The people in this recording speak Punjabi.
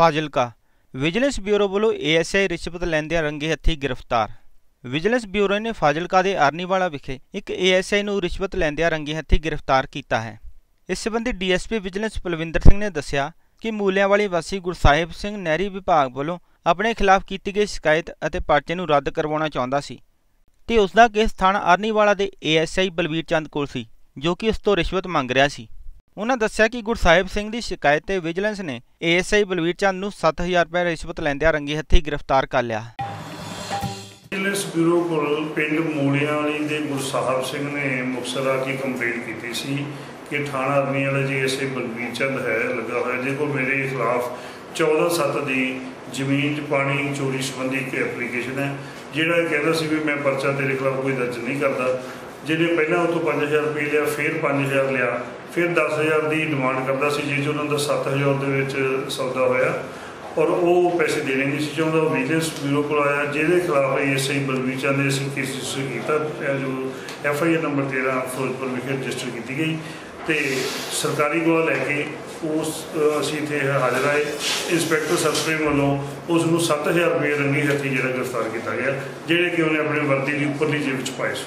ਫਾਜ਼ਿਲਕਾ। ਵਿਜੀਲੈਂਸ ਬਿਊਰੋ ਵੱਲੋਂ ਏਐਸਆਈ ਰਿਸ਼ਵਤ ਲੈਂਦਿਆਂ ਰੰਗੇ ਹੱਥੀ ਗ੍ਰਿਫਤਾਰ। ਵਿਜੀਲੈਂਸ ਬਿਊਰੋ ਨੇ ਫਾਜ਼ਿਲਕਾ ਦੇ ਆਰਨੀਵਾਲਾ ਵਿਖੇ ਇੱਕ ਏਐਸਆਈ ਨੂੰ ਰਿਸ਼ਵਤ ਲੈਂਦਿਆਂ ਰੰਗੇ ਹੱਥੀ ਗ੍ਰਿਫਤਾਰ ਕੀਤਾ ਹੈ। ਇਸ ਸੰਬੰਧੀ ਡੀਐਸਪੀ ਵਿਜੀਲੈਂਸ ਪਲਵਿੰਦਰ ਸਿੰਘ ਨੇ ਦੱਸਿਆ ਕਿ ਮੂਲਿਆਂਵਾਲੀ ਵਾਸੀ ਗੁਰਸਾਹਿਬ ਸਿੰਘ ਨਹਿਰੀ ਵਿਭਾਗ ਵੱਲੋਂ ਆਪਣੇ ਖਿਲਾਫ ਕੀਤੀ ਗਈ ਸ਼ਿਕਾਇਤ ਅਤੇ ਪਰਚੇ ਨੂੰ ਰੱਦ ਕਰਵਾਉਣਾ ਚਾਹੁੰਦਾ ਸੀ ਤੇ ਉਸ ਦਾ ਕੇਸ ਥਾਣਾ ਆਰਨੀਵਾਲਾ ਦੇ ਏਐਸਆਈ ਬਲਵੀਰ ਚੰਦ ਕੋਲ ਸੀ, ਜੋ ਕਿ ਉਸ ਤੋਂ ਰਿਸ਼ਵਤ ਮੰਗ ਰਿਹਾ ਸੀ। ਉਹਨਾਂ ਦੱਸਿਆ ਕਿ ਗੁਰਸਾਹਿਬ ਸਿੰਘ ਦੀ ਸ਼ਿਕਾਇਤ ਤੇ ਵਿਜੀਲੈਂਸ ਨੇ ਏਐਸਆਈ ਬਲਵੀਰ ਚੰਦ ਨੂੰ 7000 ਰੁਪਏ ਰਿਸ਼ਵਤ ਲੈਂਦਿਆਂ ਰੰਗੇ ਹੱਥੀ ਗ੍ਰਿਫਤਾਰ ਕਰ ਲਿਆ। ਵਿਜੀਲੈਂਸ ਬਿਊਰੋ ਕੋਲ ਪਿੰਡ ਮੂੜਿਆਂ ਵਾਲੀ ਦੇ ਗੁਰਸਾਹਿਬ ਸਿੰਘ ਨੇ ਮੁਕਤਸਰ ਆ ਕੇ ਕੰਪਲੇਂਟ ਕੀਤੀ ਸੀ ਕਿ ਥਾਣਾ ਅਰਨੀ ਵਾਲਾ ਜੀ ਐਸੇ ਬਲਵੀਰ ਚੰਦ ਹੈ, ਲੱਗਾ ਹੋਇਆ ਜਿਹਦੇ ਕੋਲ ਮੇਰੇ ਖਿਲਾਫ 14/7 ਦੀ ਜ਼ਮੀਨ 'ਚ ਪਾਣੀ, ਚੋਰੀ ਸੰਬੰਧੀ ਇੱਕ ਐਪਲੀਕੇਸ਼ਨ ਹੈ, ਜਿਹੜਾ ਇਹ ਕਹਿੰਦਾ ਸੀ ਵੀ ਮੈਂ ਪਰਚਾ ਤੇਰੇ ਖਿਲਾਫ ਕੋਈ ਦਰਜ ਨਹੀਂ ਕਰਦਾ। ਜਿਹਨੇ ਪਹਿਲਾਂ ਉਹ ਤੋਂ 5000 ਰੁਪਏ ਲਿਆ, ਫਿਰ 5000 ਲਿਆ ਫਿਰ 10000 ਦੀ ਡਿਮਾਂਡ ਕਰਦਾ ਸੀ, ਜਿਸ 'ਚ ਉਹਨਾਂ ਦਾ 7000 ਦੇ ਵਿੱਚ ਸੌਦਾ ਹੋਇਆ। ਔਰ ਉਹ ਪੈਸੇ ਦੇਣੇ ਨਹੀਂ ਸੀ ਚਾਹੁੰਦਾ। ਉਹ ਵਿਜੀਲੈਂਸ ਬਿਊਰੋ ਕੋਲ ਆਇਆ, ਜਿਹਦੇ ਖਿਲਾਫ ਐਸਆਈ ਬਲਵੀਰ ਚੰਦ ਨੇ ਅਸੀਂ ਕੇਸ ਰਜਿਸਟਰ ਕੀਤਾ। ਜੋ F I R number 13 Ferozepur ਵਿਖੇ ਰਜਿਸਟਰ ਕੀਤੀ ਗਈ। ਤੇ ਸਰਕਾਰੀ ਗਵਾਹ ਲੈ ਕੇ ਉਸ ਅਸੀਂ ਇੱਥੇ ਹਾਜ਼ਰ ਆਏ। ਇੰਸਪੈਕਟਰ ਸਬਸਟ੍ਰੀਮ ਵੱਲੋਂ ਉਸ ਨੂੰ 7000 ਰੁਪਏ ਰੰਗੀ ਹੱਥੀ ਜਿਹੜਾ ਗ੍ਰਿਫਤਾਰ ਕੀਤਾ ਗਿਆ, ਜਿਹੜੇ ਕਿ ਉਹਨੇ ਆਪਣੇ ਵਰਦੀ ਦੀ ਉੱਪਰਲੀ ਜੇਬ ਵਿੱਚ ਪਾਏ ਸੀ।